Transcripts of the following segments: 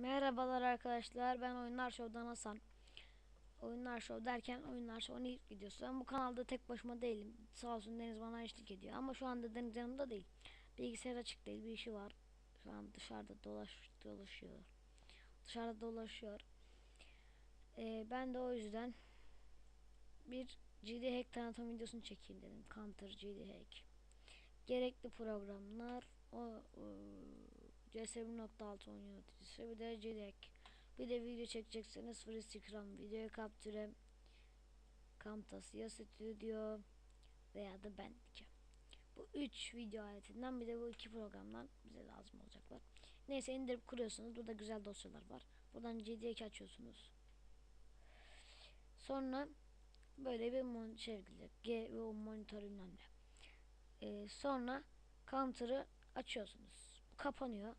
Merhabalar arkadaşlar ben Oyunlar Show'dan Hasan. Oyunlar Show derken Oyunlar Show'un ilk videosu. Ben bu kanalda tek başıma değilim. Sağ olsun Deniz bana eşlik ediyor. Ama şu anda Deniz yanımda değil. Bilgisayar açık değil bir işi var. Şu an dışarıda dolaş, dolaşıyor. Dışarıda dolaşıyor. Ee, Ben de o yüzden Bir GD Hack tanıtım videosunu çekeyim dedim. Counter GD Hack. Gerekli programlar o, o CS 1.6 oyun yöneticisi bir de Cilek. Bir de video çekecekseniz free screen video kaptüre Camtasia Studio veya da Bandicam. Bu üç video aletinden bir de bu iki programdan bize lazım olacaklar. Neyse indirip kuruyorsunuz. Burada güzel dosyalar var. Buradan GDK açıyorsunuz. Sonra böyle bir şey G ve o monitör bilmem ne. Ee, sonra counter'ı açıyorsunuz. Kapanıyor.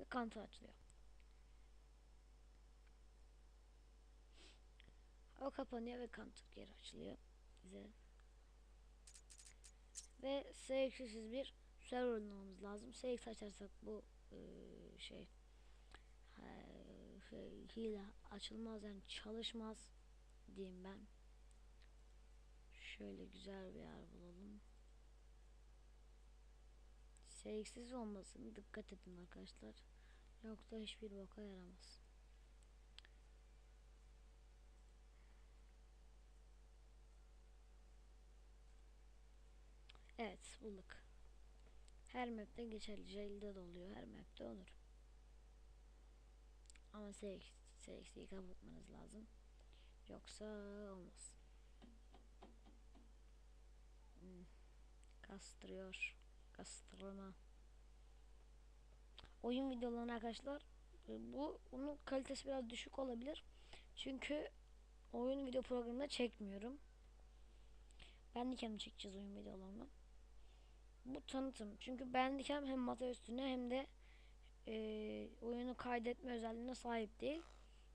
Ve counter açılıyor. O kapanıyor ve counter geri açılıyor. Bize. Ve SX'siz bir server oynamamız lazım. SX açarsak bu e, şey e, hile açılmaz yani çalışmaz diyeyim ben. Şöyle güzel bir yer bulalım. SX'siz olmasın dikkat edin arkadaşlar. Yoksa hiçbir boka yaramaz. Evet bulduk. Her map'te geçerli. Jail'de de oluyor. Her map'te olur. Ama SX, SX'yi kapatmanız lazım. Yoksa olmaz. Hmm. Kastırıyor. Kastırma. Oyun videolarına arkadaşlar e, bu onun kalitesi biraz düşük olabilir. Çünkü oyun video programında çekmiyorum. Ben de kendim çekeceğiz oyun videolarını. Bu tanıtım. Çünkü ben hem masa üstüne hem de e, oyunu kaydetme özelliğine sahip değil.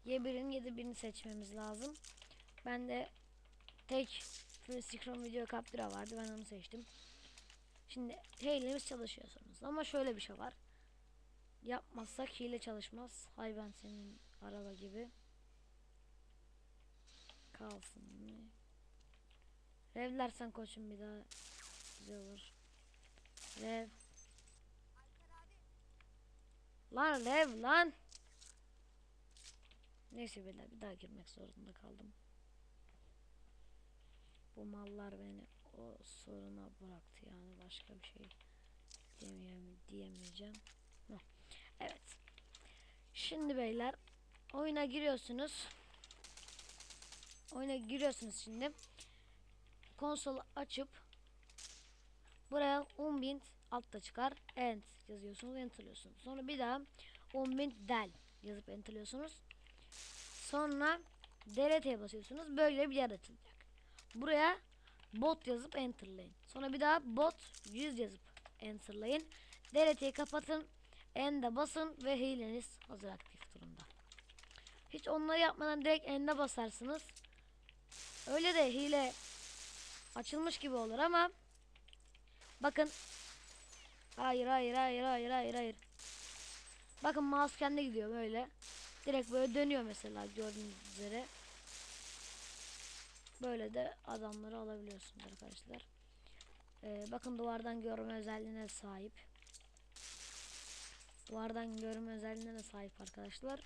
Ya birinin ya da birini seçmemiz lazım. Ben de tek full screen video captura vardı. Ben onu seçtim. Şimdi hilemiz çalışıyor sonunda. Ama şöyle bir şey var. Yapmazsak hile çalışmaz. Hay ben senin araba gibi. Kalsın. Revlersen koçum bir daha güzel olur. Rev. Lan rev lan. Neyse beyler bir daha girmek zorunda kaldım. Bu mallar beni o soruna bıraktı yani başka bir şey diyemeyeceğim. diyemeyeceğim. Evet. Şimdi beyler oyuna giriyorsunuz. Oyuna giriyorsunuz şimdi. Konsolu açıp buraya 10.000 altta çıkar. End yazıyorsunuz. Enterliyorsunuz. Sonra bir daha 10.000 del yazıp enterliyorsunuz. Sonra DLT'ye basıyorsunuz. Böyle bir yer açılacak. Buraya bot yazıp enterlayın. Sonra bir daha bot 100 yazıp enterlayın. DLT'yi kapatın. End'e basın ve hileniz hazır aktif durumda. Hiç onları yapmadan direkt end'e basarsınız. Öyle de hile açılmış gibi olur ama bakın hayır hayır hayır hayır hayır hayır bakın mouse kendi gidiyor böyle direkt böyle dönüyor mesela gördüğünüz üzere böyle de adamları alabiliyorsunuz arkadaşlar. Ee, bakın duvardan görme özelliğine sahip. Duvardan görme özelliğine de sahip arkadaşlar.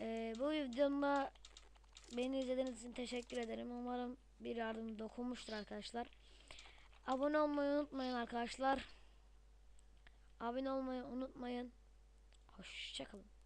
Ee, bu videomda beni izlediğiniz için teşekkür ederim. Umarım bir yardım dokunmuştur arkadaşlar. Abone olmayı unutmayın arkadaşlar. Abone olmayı unutmayın. Hoşçakalın